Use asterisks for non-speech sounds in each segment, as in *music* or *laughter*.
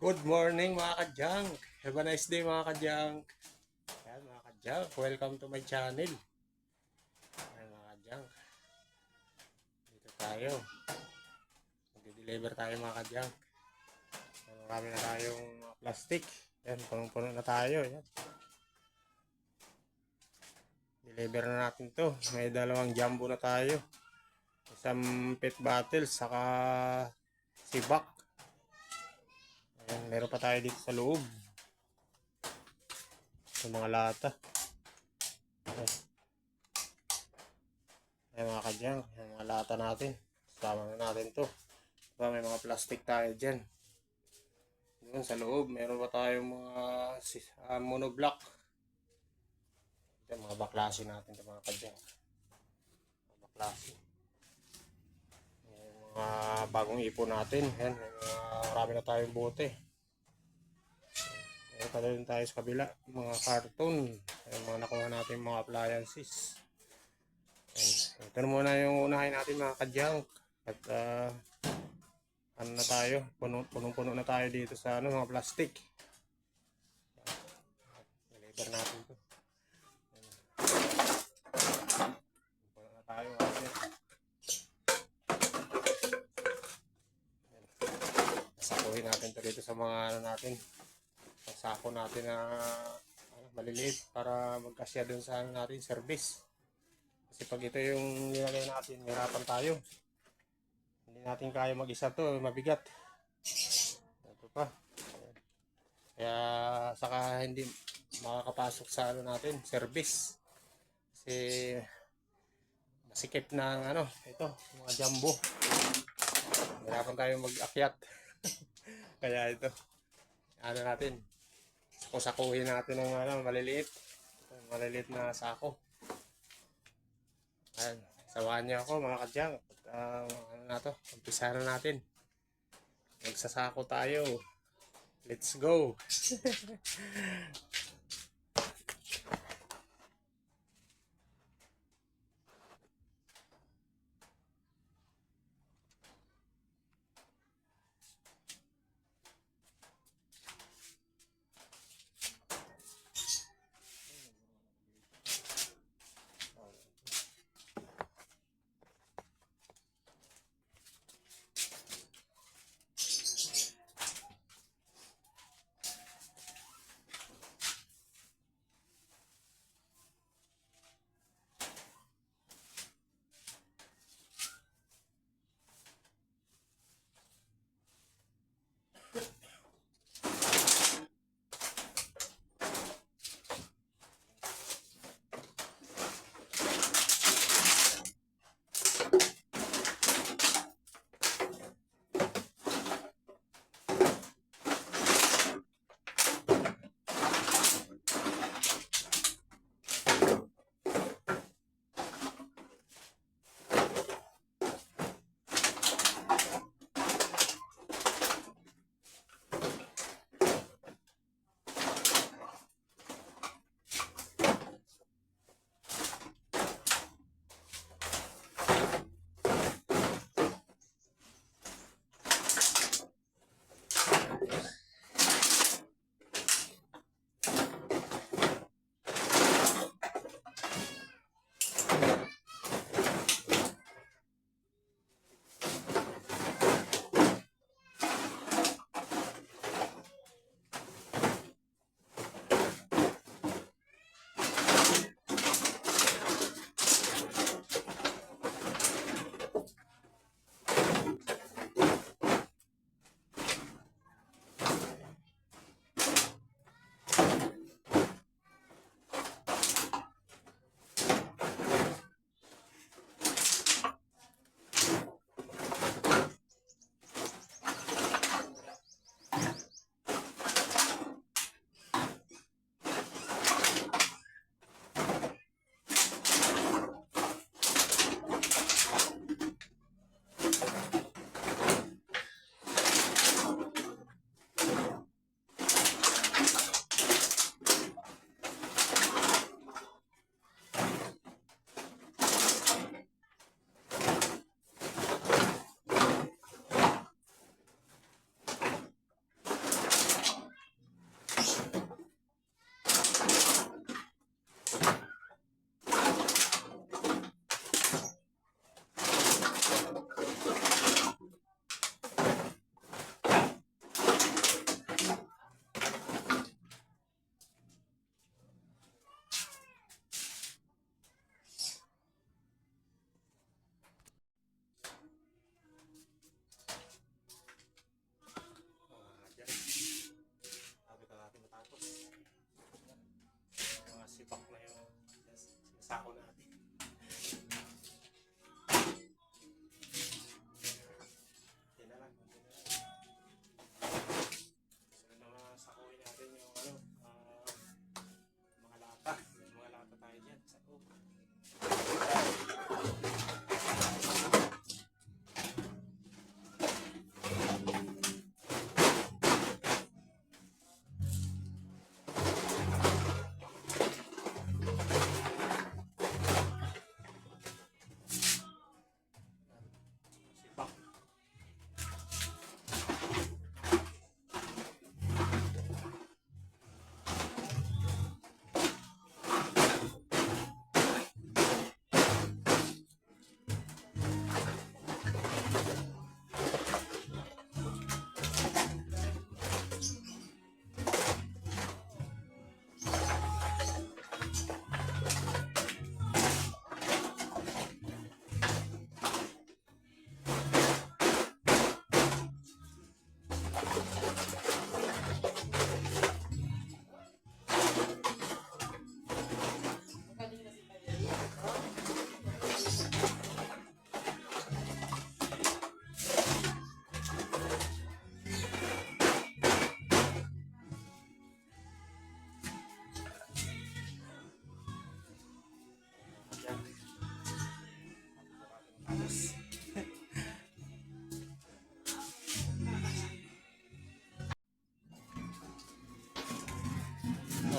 Good morning mga ka-junk. Have a nice day mga ka-junk. Ayan mga ka-junk, welcome to my channel. Ayan mga ka-junk. Dito tayo. Mag-deliver tayo mga ka-junk. Marami na tayong plastic. Ayan, punong-puno na tayo. Ayan. Deliver na natin to. May dalawang jumbo na tayo. Isang pet bottle, saka sibak. Ayan, meron pa tayo dito sa loob. Sa mga lata. Ayan. Mga kadyang, ayan mga lata natin. Sama na natin to. Diba, may mga plastic tayo dyan. Doon sa loob, meron pa tayong mga ah, monoblock. Ito, mga baklase natin ito mga kadyang. Mga baklase. Mga bagong ipon natin. Ayan, mga marami na tayong bote. Meron pa rin tayo sa kabila. Mga karton. Ayan, mga nakuha natin mga appliances. Ayan. Ito na muna yung unahin natin mga kadyang. At ah, ano na tayo? Puno, punong-puno na tayo dito sa ano, mga plastic. Ayan. Natin to. Sakuhin natin to dito sa mga ano natin. Sa sako natin na ano, maliliit para magkasya dun sa ano natin service. Kasi pag ito yung nilagay natin hirapan tayo. Hindi natin kaya mag isa to mabigat. Ito pa. Kaya saka hindi makakapasok sa ano natin service. Kasi masikip ng ano ito mga jumbo. Hirapan tayo mag-akyat *coughs* kaya ito, ano natin, sakusakuhin natin ng ano, maliliit. Maliliit na sako. Ayan, sawaan niyo ako mga kadyang. Ah, ano na to, umpisa na natin. Magsasako tayo. Let's go! *laughs*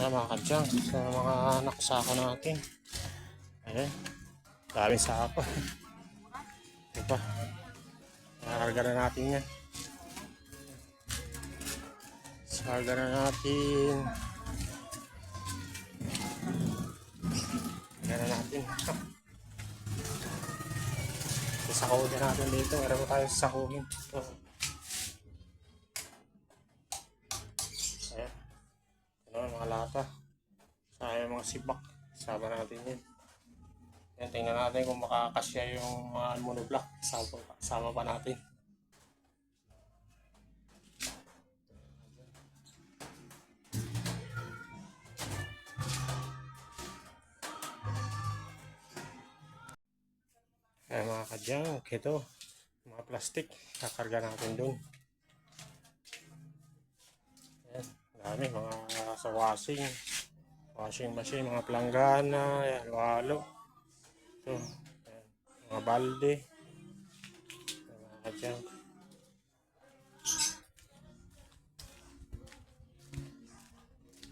Ayan mga kadyang, sa mga naksako natin. Ayan, daming sako. *laughs* Diba? Nakarga na natin yan. Sarga na natin. Sarga na natin. *laughs* Sasakawin na natin dito. Meron tayo sasakawin. Ito. Sibak. Sama natin yun. Yan, tingnan natin kung makakasya yung mga monoblock. Sama, sama pa natin. Ayan mga kadyang, ito. Mga plastic. Kakarga natin dun. Ayan, dami. Mga sa washing. Washing machine, mga planggana. Ayan, walo. Ito. Ayan, mga balde. Ayan, mga kadyang.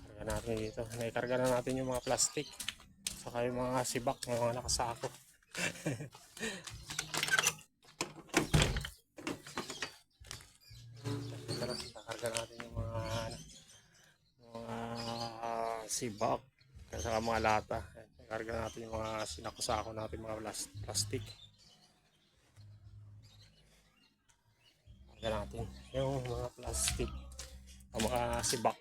Karga natin dito. Naikarga na natin yung mga plastic. Saka yung mga sibak, mga nakasako. *laughs* Tara, kakarga natin yung mga sibak at saka mga lata. Kakarga natin yung mga sinakusako natin mga plas- plastic. Karga natin yung mga plastic o mga sibak.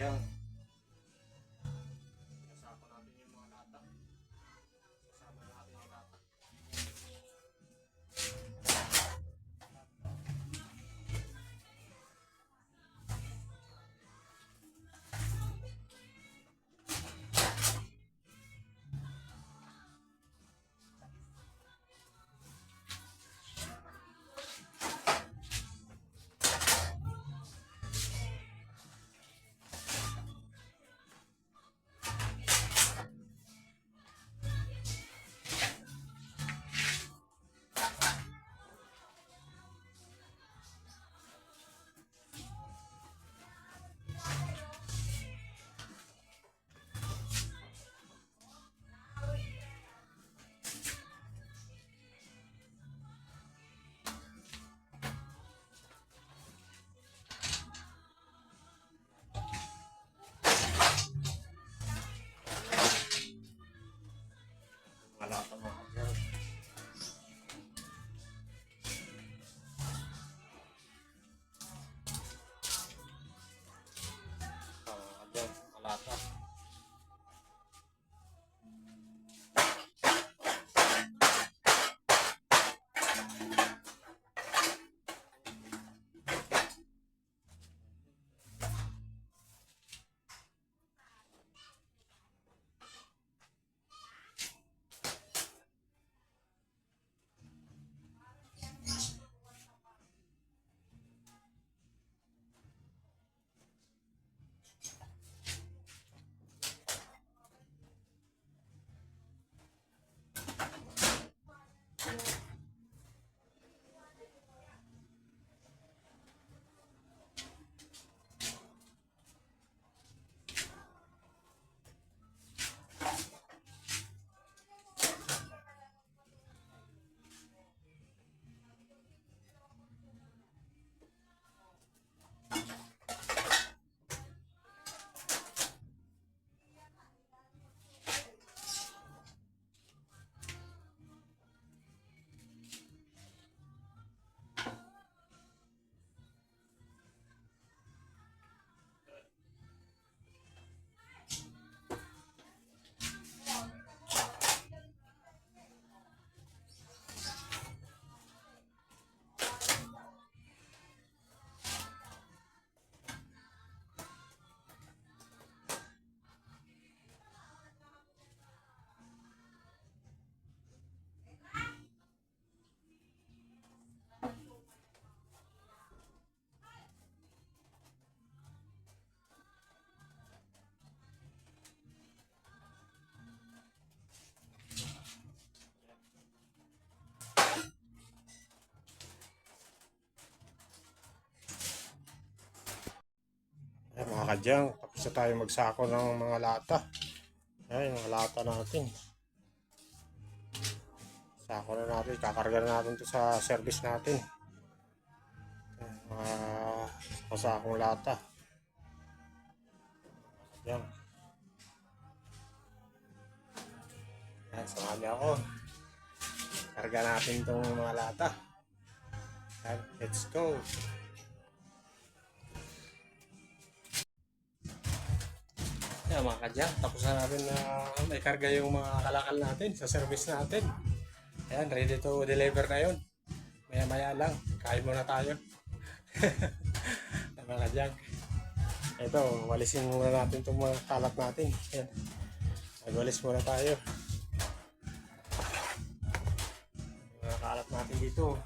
Yeah. Kadyang, tapos na tayo magsako ng mga lata. Ayan, yung mga lata natin. Sako na natin, kakarga na natin to sa service natin. Ayan, Mga masakong lata. Ayan. Ayan, samahan niyo ako. Karga natin tong mga lata. Ayan, let's go. Ayan mga kadyang, tapos na natin na may karga yung mga kalakal natin sa service natin. Ayan, ready to deliver na yun. Maya maya lang, kain muna tayo. *laughs* Mga kadyang. Ito, walisin muna natin itong mga kalat natin. Ayan. Nagwalis muna tayo. Mga kalat natin dito.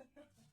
Yeah. *laughs*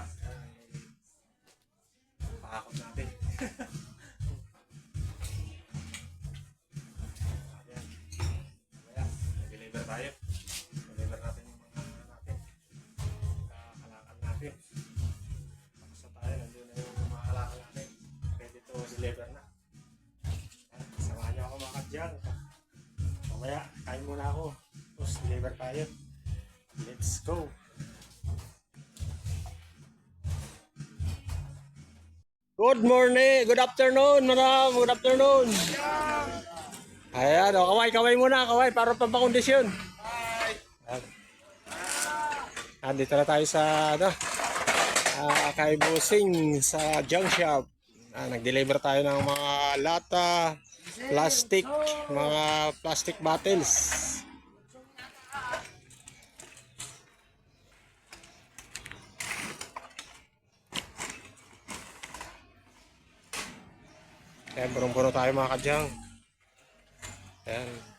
ay pakakot natin. *laughs* Good morning! Good afternoon, madam! Good afternoon! Ayan, o, kaway, kaway muna, kaway, para pampakondisyon. Ayan. Andito na tayo sa, ano, ah, kay Busing sa junk shop. Ah, nag-deliver tayo ng mga lata, plastic, mga plastic bottles. Ayan, burong-buro tayo mga kadyang. Ayan.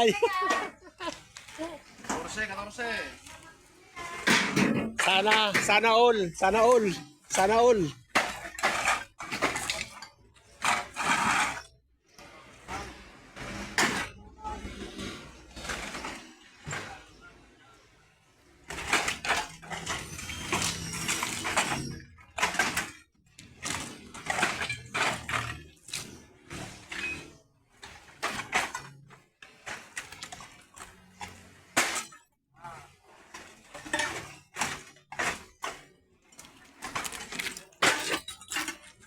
Kaway! 14, 14. Sana, sana all, sana all, sana all.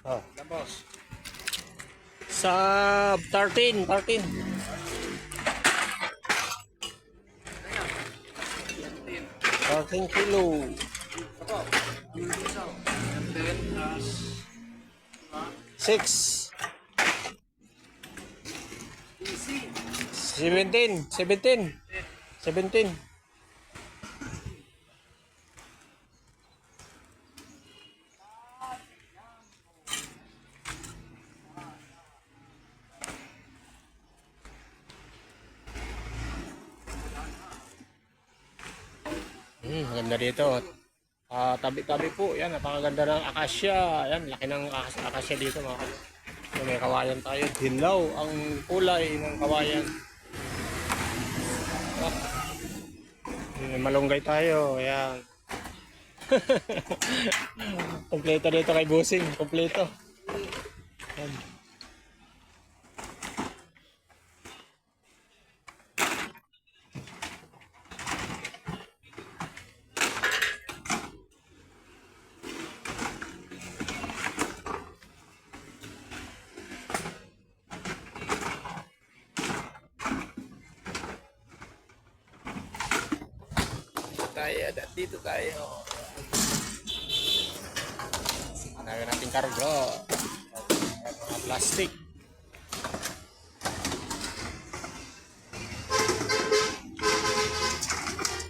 Oh. Tapos. Sa 13, 13. 13 kilo. Ito. Isaw. 10 plus 6. easy. 17. 17. 17. Maganda dito. Ah, tabi-tabi po. Yan, napakaganda ng akasya. Yan, laki ng akas- akasya dito mga kapatid. So, may kawayan tayo. Dilaw ang kulay ng kawayan. May malunggay tayo. Ayan. *laughs* Kompleto dito kay Busing. Kompleto. Ayan.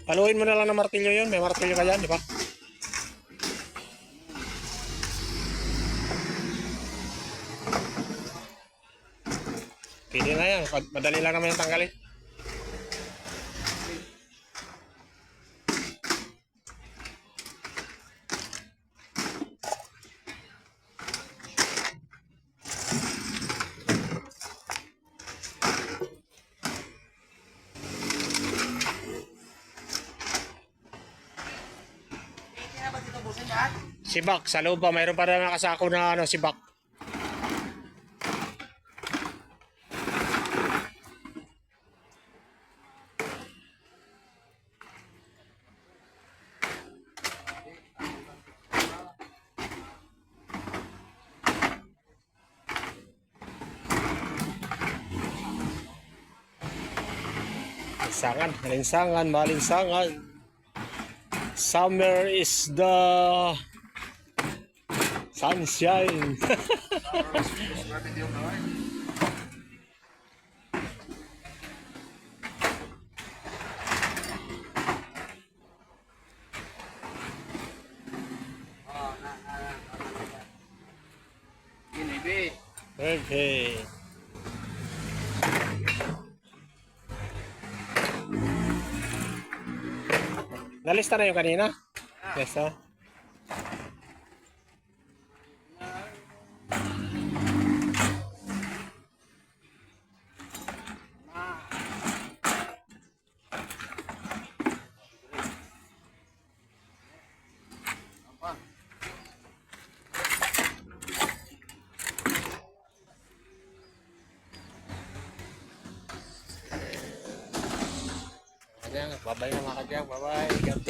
Paluin mo na lang ng martilyo yun. May martilyo ka dyan, di ba? Pwede na yan. Madali lang naman yung tanggalin. Sibak, sa loob pa, mayroon pa rin nakasako na ano, sibak. Malinsangan, malinsangan, malinsangan. Summer is the sunshine. Okay. Nalista na yung kanina? Nalista? Apa?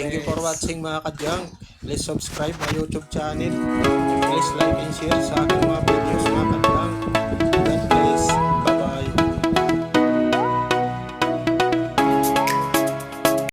Thank you for watching mga kadyang. Please subscribe my YouTube channel. Please like and share sa aking mga videos mga kadyang.